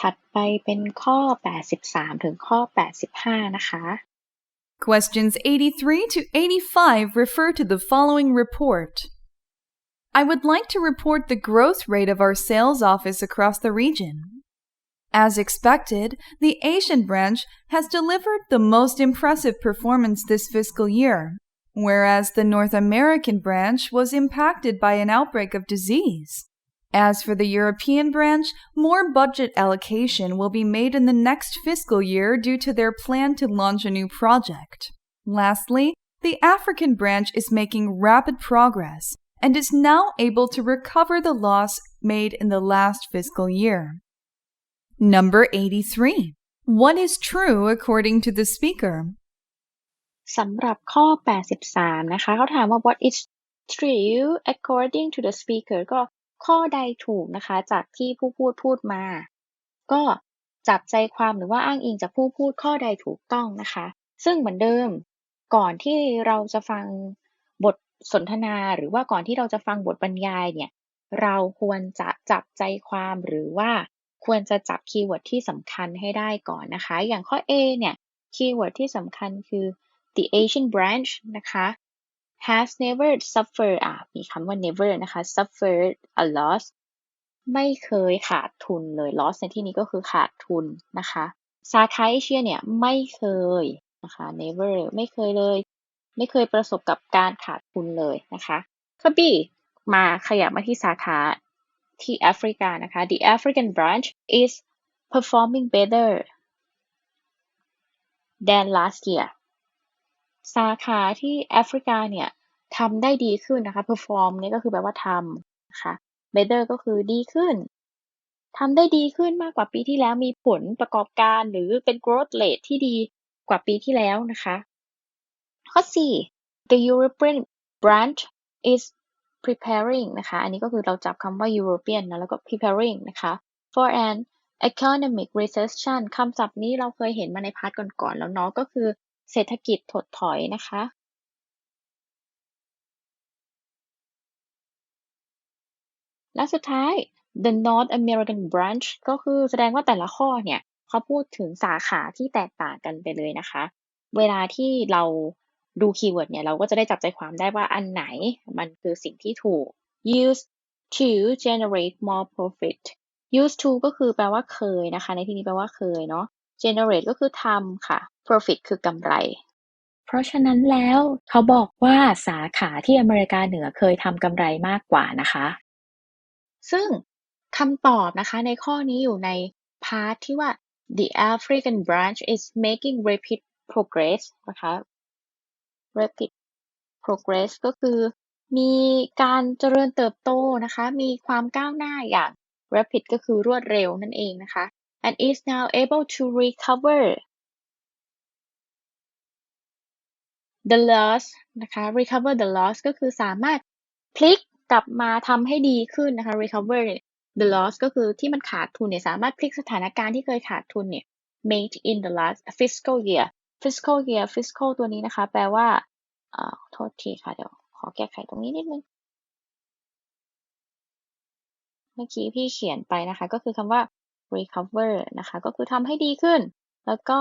ถัดไปเป็นข้อ 83 ถึงข้อ 85 นะคะ Questions 83 to 85 refer to the following report. I would like to report the growth rate of our sales office across the region. As expected, the Asian branch has delivered the most impressive performance this fiscal year, whereas the North American branch was impacted by an outbreak of disease. As for the European branch, more budget allocation will be made in the next fiscal year due to their plan to launch a new project. Lastly, the African branch is making rapid progress and is now able to recover the loss made in the last fiscal year. Number 83. What is true according to the speaker? สำหรับข้อ 83 นะคะ เขาถามว่า what is true according to the speaker ก็ ข้อใดถูกนะคะ จากที่ผู้พูดพูดมา ก็จับใจความหรือว่าอ้างอิงจากผู้พูดข้อใดถูกต้องนะคะ ซึ่งเหมือนเดิม ก่อนที่เราจะฟังบทสนทนาหรือว่าก่อนที่เราจะฟังบทบรรยายเนี่ย เราควรจะจับใจความหรือว่าควรจะจับคีย์เวิร์ดที่สำคัญให้ได้ก่อนนะคะ อย่างข้อ A เนี่ย คีย์เวิร์ดที่สำคัญคือ the Asian branch นะคะ has never suffered อะมีคำว่า never นะคะ suffered a loss ไม่เคยขาดทุนเลย loss ในที่นี้ก็คือขาดทุนนะคะสาขาเอเชียเนี่ยไม่เคยนะคะ never ไม่เคยเลย ไม่เคยประสบกับการขาดทุนเลยนะคะข้อ B มาขยับมาที่สาขาที่แอฟริกานะคะ the African branch is performing better than last year สาขาที่แอฟริกาเนี่ยทำได้ดีขึ้นนะคะ perform เนี่ยก็คือแปลว่าทำนะคะ better ก็คือดีขึ้นทำได้ดีขึ้นมากกว่าปีที่แล้วมีผลประกอบการหรือเป็น growth rate ที่ดีกว่าปีที่แล้วนะคะ ข้อ 4 the European branch is preparing นะคะ อันนี้ก็คือเราจับคำว่า European นะแล้วก็ preparing นะคะ for an economic recession คำศัพท์นี้เราเคยเห็นมาในพาร์ทก่อนๆแล้วเนาะก็คือ เศรษฐกิจถดถอยนะคะและสุดท้าย the North American branch ก็คือแสดงว่าแต่ละข้อเนี่ยเขาพูดถึงสาขาที่แตกต่างกันไปเลยนะคะ เวลาที่เราดูคีย์เวิร์ดเนี่ยเราก็จะได้จับใจความได้ว่าอันไหนมันคือสิ่งที่ถูก use to generate more profit use to ก็คือแปลว่าเคยนะคะ ในที่นี้แปลว่าเคยเนาะ generate ก็คือทำค่ะ profit คือกำไร เพราะฉะนั้นแล้วเขาบอกว่าสาขาที่อเมริกาเหนือเคยทำกำไรมากกว่านะคะ ซึ่งคำตอบนะคะในข้อนี้อยู่ในพาร์ทที่ว่า the African branch is making rapid progress นะคะ rapid progress ก็คือมีการเจริญเติบโตนะคะ มีความก้าวหน้าอย่าง rapid ก็คือรวดเร็วนั่นเองนะคะ and is now able to recover the loss นะคะ recover the loss ก็คือสามารถพลิกกลับมาทำให้ดีขึ้นนะคะ recover the loss ก็คือที่มันขาดทุนเนี่ยสามารถพลิกสถานการณ์ที่เคยขาดทุนเนี่ย made in the last fiscal year fiscal year fiscal ตัวนี้นะคะ แปลว่าอ่าโทษทีค่ะเดี๋ยวขอแก้ไขตรงนี้นิดนึง เมื่อกี้พี่เขียนไปนะคะ ก็คือคำว่า recover นะคะ ก็คือทำให้ดีขึ้น แล้วก็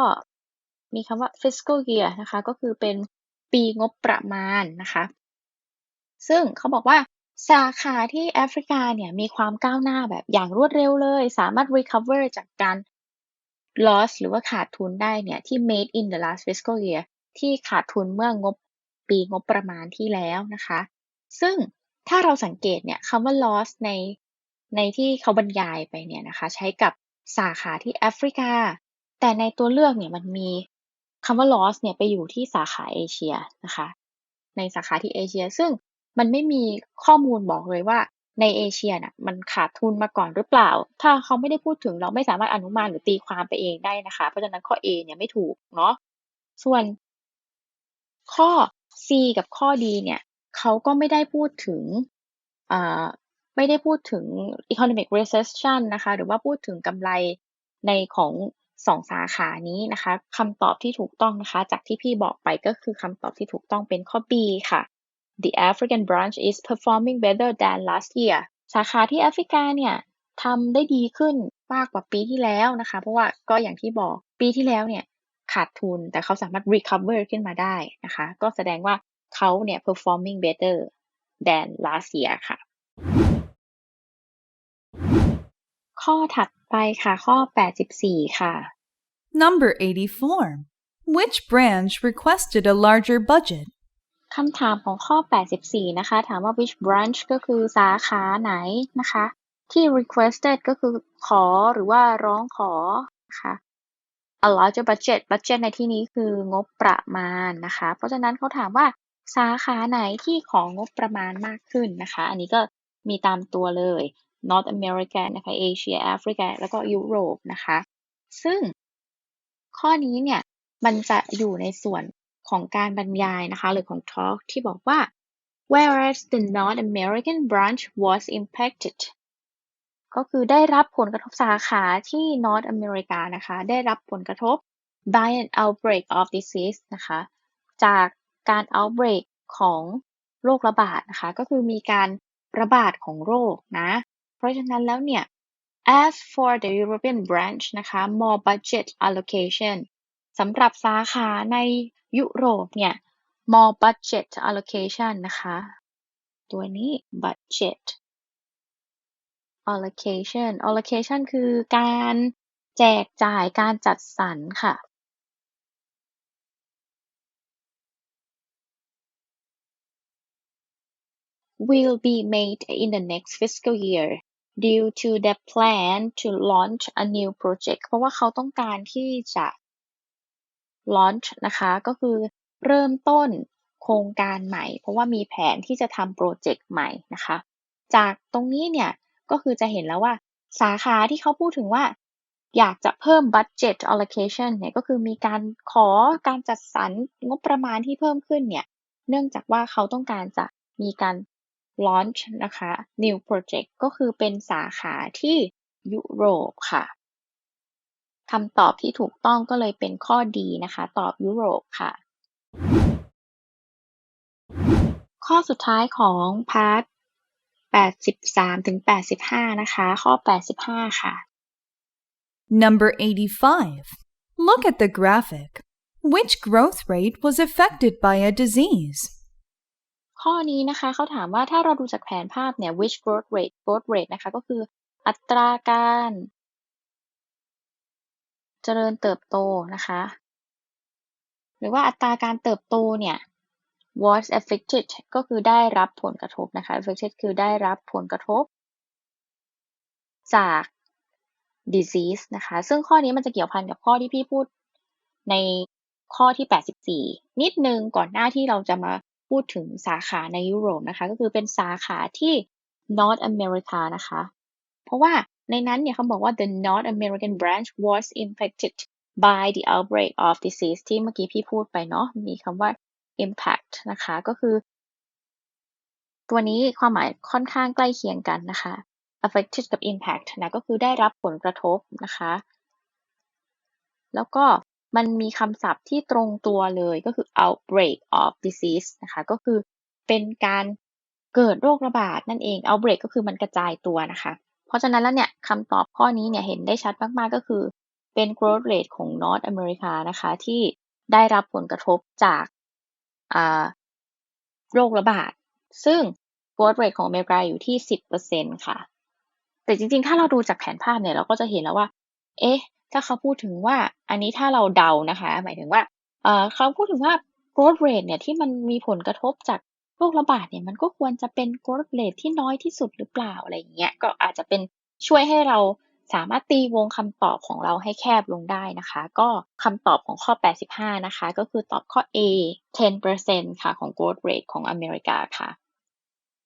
มีคำว่า fiscal year นะคะ ก็คือเป็น ปีงบประมาณนะคะ ซึ่งเขาบอกว่าสาขาที่แอฟริกาเนี่ยมีความก้าวหน้าแบบอย่างรวดเร็วเลย สามารถ recover จากการ loss หรือว่าขาดทุนได้เนี่ยที่ made in the last fiscal year ที่ขาดทุนเมื่องบปีงบประมาณที่แล้วนะคะ ซึ่งถ้าเราสังเกตเนี่ยคำว่า loss ในในที่เขาบรรยายไปเนี่ยนะคะ ใช้กับสาขาที่แอฟริกา แต่ในตัวเลือกเนี่ยมันมี คำว่า loss เนี่ยไปอยู่ที่สาขาเอเชียนะคะ ในสาขาที่เอเชีย ซึ่งมันไม่มีข้อมูลบอกเลยว่าในเอเชียน่ะมันขาดทุนมาก่อนหรือเปล่า ถ้าเขาไม่ได้พูดถึงเราไม่สามารถอนุมานหรือตีความไปเองได้นะคะ เพราะฉะนั้นข้อ A เนี่ยไม่ถูกเนาะ ส่วนข้อ C กับข้อ D เนี่ยเขาก็ไม่ได้พูดถึงไม่ได้พูดถึง economic recession นะคะ หรือว่าพูดถึงกำไรในของ สองสาขานี้นะคะคำตอบที่ถูกต้องนะคะ จากที่พี่บอกไปก็คือคำตอบที่ถูกต้องเป็นข้อ B ค่ะ The African branch is performing better than last year สาขาที่แอฟริกาเนี่ยทำได้ดีขึ้นมากกว่าปีที่แล้วนะคะ เพราะว่าก็อย่างที่บอกปีที่แล้วเนี่ยขาดทุนแต่เขาสามารถ recover ขึ้นมาได้นะคะ ก็แสดงว่าเขาเนี่ย performing better than last year ค่ะ ข้อถัด ไปค่ะข้อ 84 ค่ะ Number 84. Which branch requested a larger budget? คำถามของข้อ 84 นะคะ ถามว่า which branch ก็คือสาขาไหนนะคะ ที่ requested ก็คือขอหรือว่าร้องขอนะคะ a larger budget budget ในที่นี้คืองบประมาณนะคะ เพราะฉะนั้นเขาถามว่าสาขาไหนที่ของงบประมาณมากขึ้นนะคะ อันนี้ก็มีตามตัวเลย North America นะคะ Asia Africa แล้วก็ยุโรปนะคะ ซึ่งข้อนี้เนี่ยมันจะอยู่ในส่วนของการบรรยายนะคะหรือของ talk ที่บอกว่า whereas the North American branch was impacted ก็คือได้รับผลกระทบสาขาที่ North America นะคะ ได้รับผลกระทบ by an outbreak of disease นะคะ จากการ outbreak ของโรคระบาดนะคะ ก็คือมีการระบาดของโรคนะ เพราะฉะนั้นแล้วเนี่ย as for the European branch นะคะ more budget allocation สำหรับสาขาในยุโรปเนี่ย more budget allocation นะคะ ตัวนี้ budget allocation allocation คือการแจกจ่ายการจัดสรรค่ะ will be made in the next fiscal year due to the plan to launch a new project เพราะว่าเขาต้องการที่จะ launch นะคะ ก็คือเริ่มต้นโครงการใหม่ เพราะว่ามีแผนที่จะทำโปรเจกต์ใหม่นะคะ จากตรงนี้เนี่ย ก็คือจะเห็นแล้วว่าสาขาที่เขาพูดถึงว่า อยากจะเพิ่ม budget allocation เนี่ย ก็คือมีการขอการจัดสรรงบประมาณที่เพิ่มขึ้นเนี่ย เนื่องจากว่าเขาต้องการจะมีการ launch นะคะ new project ก็คือเป็นสาขาที่ยุโรปค่ะคำตอบที่ถูกต้องก็เลยเป็นข้อดีนะคะ ตอบยุโรปค่ะ ข้อสุดท้ายของพาร์ท83ถึง85 นะคะ ข้อ 85 ค่ะ Number 85. Look at the graphic. Which growth rate was affected by a disease? ข้อนี้นะคะเขาถามว่าถ้าเราดูจากแผนภาพเนี่ย which growth rate growth rate นะคะก็คืออัตราการ เจริญเติบโตนะคะ หรือว่าอัตราการเติบโตเนี่ย was affected ก็คือได้รับผลกระทบนะคะ affected คือได้รับผลกระทบ จาก disease นะคะ ซึ่งข้อนี้มันจะเกี่ยวพันกับข้อที่พี่พูดในข้อที่ 84 นิดนึงก่อนหน้าที่เราจะมา พูดถึงสาขาในยุโรปนะคะ ก็คือเป็นสาขาที่ North America นะคะ เพราะว่าในนั้นเนี่ยเขาบอกว่า the North American branch was impacted by the outbreak of disease ที่เมื่อกี้พี่พูดไปเนาะมีคำว่า impact นะคะ ก็คือ ตัวนี้ความหมายค่อนข้างใกล้เคียงกันนะคะ affected กับ impact นะก็คือได้รับผลกระทบนะคะ แล้วก็ มันมีคำศัพท์ที่ตรงตัวเลยก็คือ outbreak of disease นะคะก็คือเป็นการเกิดโรคระบาดนั่นเอง outbreak ก็คือมันกระจายตัวนะคะ เพราะฉะนั้นแล้วเนี่ยคำตอบข้อนี้เนี่ยเห็นได้ชัดมาก ๆ ก็คือเป็น growth rate ของ North America นะคะที่ได้รับผลกระทบจากโรคระบาด ซึ่ง growth rate ของอเมริกาอยู่ที่ 10%ค่ะ แต่จริง ๆ ถ้าเราดูจากแผนภาพเนี่ยเราก็จะเห็นแล้วว่า เอ๊ะ ถ้าเขาพูดถึงว่าอันนี้ถ้าเราเดานะคะ หมายถึงว่าเขาพูดถึงว่า growth rate เนี่ยที่มันมีผลกระทบจากโรคระบาดเนี่ยมันก็ควรจะเป็น growth rate ที่น้อยที่สุดหรือเปล่าอะไรอย่างเงี้ยก็อาจจะเป็นช่วยให้เราสามารถตีวงคำตอบของเราให้แคบลงได้นะคะ ก็คำตอบของข้อ 85 นะคะ ก็คือตอบข้อ A 10%ค่ะของ growth rate ของอเมริกาค่ะ